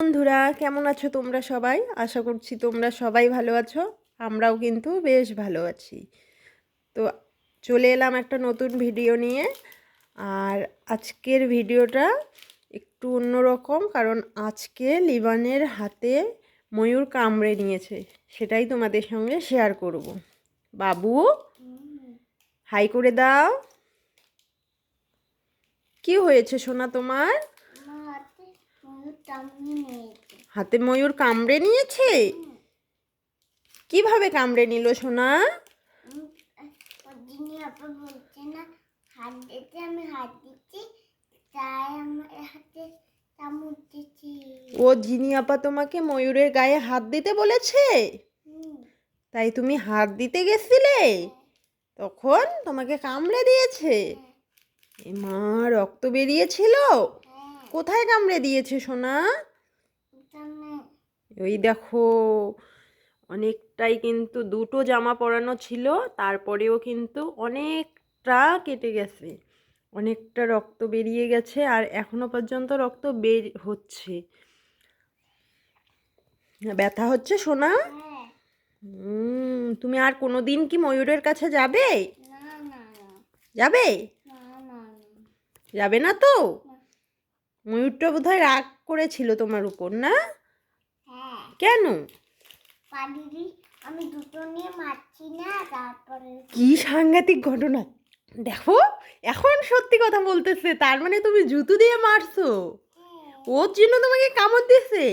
বন্ধুরা, কেমন আছো তোমরা সবাই? আশা করছি তোমরা সবাই ভালো আছো। আমরাও কিন্তু বেশ ভালো আছি। তো চলে এলাম একটা নতুন ভিডিও নিয়ে। আর আজকের ভিডিওটা একটু অন্যরকম, কারণ আজকে লিবানের হাতে ময়ূর কামড়ে নিয়েছে। সেটাই তোমাদের সঙ্গে শেয়ার করব। বাবু হাই করে দাও। কি হয়েছে সোনা তোমার আমার হাতে ময়ূর টাঙিয়ে নিয়েছে হাতে ময়ূর কামড়ে নিয়েছে? কীভাবে কামড়ে নিল সোনা? ও জিনি আপা তোমাকে ময়ূরের গায়ে হাত দিতে বলেছে? তাই তুমি হাত দিতে গেছিলে? তখন তোমাকে কামড়ে দিয়েছে। মা, রক্ত বেরিয়েছিল? কোথায় কামড়ে দিয়েছে সোনা? ওই দেখো অনেকটাই কিন্তু দুটো জামা পরানো ছিল তারপরেও কিন্তু অনেকটা কেটে গেছে অনেকটা রক্ত বেরিয়ে গেছে আর এখনও পর্যন্ত রক্ত বের হচ্ছে। ব্যথা হচ্ছে সোনা? তুমি আর কোনো দিন কি ময়ূরের কাছে যাবে? যাবে? না না না। যাবে না তো? ময়ূরটা বোধহয় রাগ করেছিল তোমার উপর না? হ্যাঁ। কেন? আমি দুটো নিয়ে মারছি না তারপরে কি সাংঘাতিক ঘটনা। দেখো এখন সত্যি কথা বলতেছে তার মানে তুমি জুতো দিয়ে মারছো। হ্যাঁ, ওর জন্য তোমাকে কামড় দিয়েছে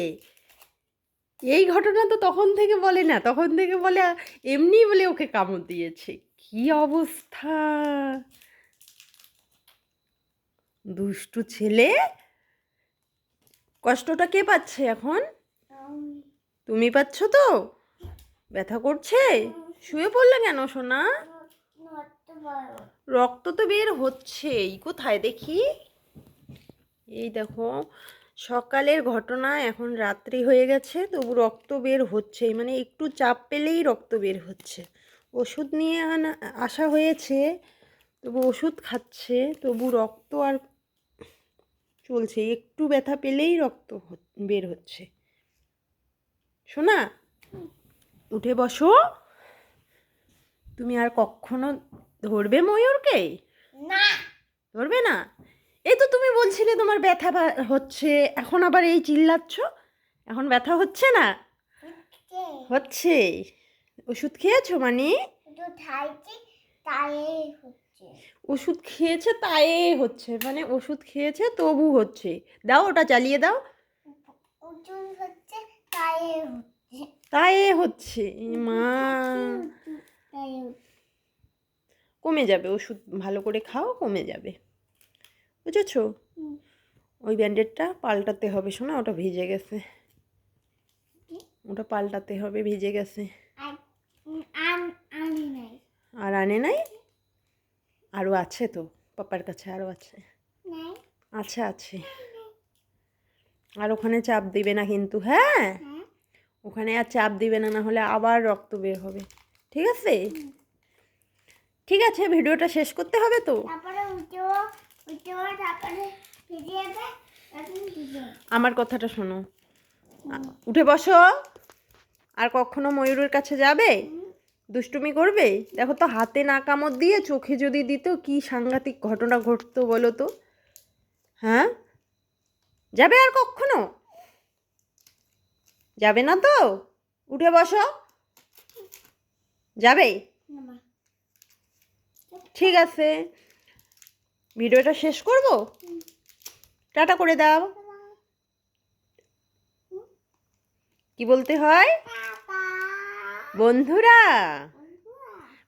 এই ঘটনা তো তখন থেকে বলে না তখন থেকে বলে এমনি বলে ওকে কামড় দিয়েছে। কি অবস্থা? দুষ্টু ছেলে কষ্টটা কে পাচ্ছে এখন? তুমি পাচ্ছ তো? ব্যথা করছে? শুয়ে পড়লে কেন সোনা? রক্ত তো বের হচ্ছেই, কোথায় দেখি? এই দেখো, সকালের ঘটনা এখন রাত্রি হয়ে গেছে, তবু রক্ত বের হচ্ছেই মানে একটু চাপ পেলেই রক্ত বের হচ্ছে। ওষুধ নিয়ে আনা, আসা হয়েছে, তবু ওষুধ খাচ্ছে, তবু রক্ত আর চলছে একটু ব্যথা পেলেই রক্ত বের হচ্ছে। শোনা উঠে বসো। তুমি আর কখনো ধরবে ময়ূরকে? না। ধরবে না? এই তো তুমি বলছিলে তোমার ব্যথা হচ্ছে এখন আবার এই চিল্লাচ্ছ? এখন ব্যথা হচ্ছে না? হচ্ছে। ওষুধ খেয়েছো মানে? ঠাইছি তাই ওষুধ খেয়েছে তাই হচ্ছে মানে ওষুধ খেয়েছে তবু হচ্ছে। দাও ওটা চালিয়ে দাও। হচ্ছে তাই হচ্ছে। তাই হচ্ছে মা। কমে যাবে ওষুধ ভালো করে খাও কমে যাবে। বুঝেছ? ওই ব্যান্ডেডটা পাল্টাতে হবে শোনা? ওটা ভিজে গেছে। ওটা পাল্টাতে হবে ভিজে গেছে। আর আনে নাই? আরও আছে তো? পাপার কাছে আরও আছে? নাই। আছে আছে। আর ওখানে চাপ দিবে না কিন্তু হ্যাঁ? হ্যাঁ। ওখানে আর চাপ দিবে না না হলে আবার রক্ত বের হবে। ঠিক আছে? ঠিক আছে ভিডিওটা শেষ করতে হবে তো? আমার কথাটা শোনো। উঠে বসো। আর কখনো ময়ূরের কাছে যাবে? দুষ্টুমি করবে দেখো তো হাতে না কামড় দিয়ে চোখে যদি দিত কি সাংঘাতিক ঘটনা ঘটতো বলো তো? হ্যাঁ? যাবে আর কখনো? যাবে না তো? উঠে বসো। যাবে? ঠিক আছে। ভিডিওটা শেষ করব? টাটা করে দাও। কি বলতে হয়? বন্ধুরা,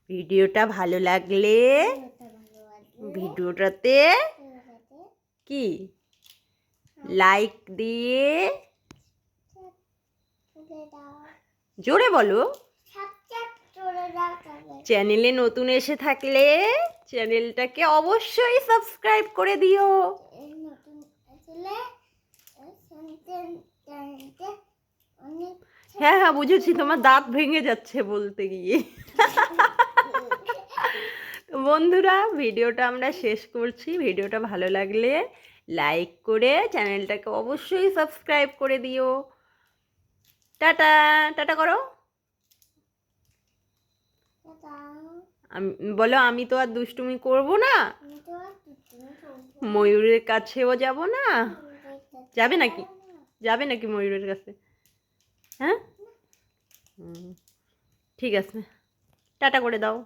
ভিডিওটা ভালো লাগলে ভিডিওটাতে কি? লাইক দিয়ে জোরে বলো। চ্যানেলে নতুন এসে থাকলে চ্যানেলটাকে অবশ্যই সাবস্ক্রাইব করে দিও। হ্যাঁ হ্যাঁ বুঝেছি। তোমার দাঁত ভেঙে যাচ্ছে বলতে গিয়ে। বন্ধুরা ভিডিওটা আমরা শেষ করছি। ভিডিওটা ভালো লাগলে লাইক করে চ্যানেলটাকে অবশ্যই সাবস্ক্রাইব করে দিও। টাটা টাটা করো। আমি বলো আমি তো আর দুষ্টুমি করব না। ময়ূরের কাছেও যাব না। যাবে নাকি? যাবে নাকি ময়ূরের কাছে? হ্যাঁ? ঠিক আছে টাটা করে দাও।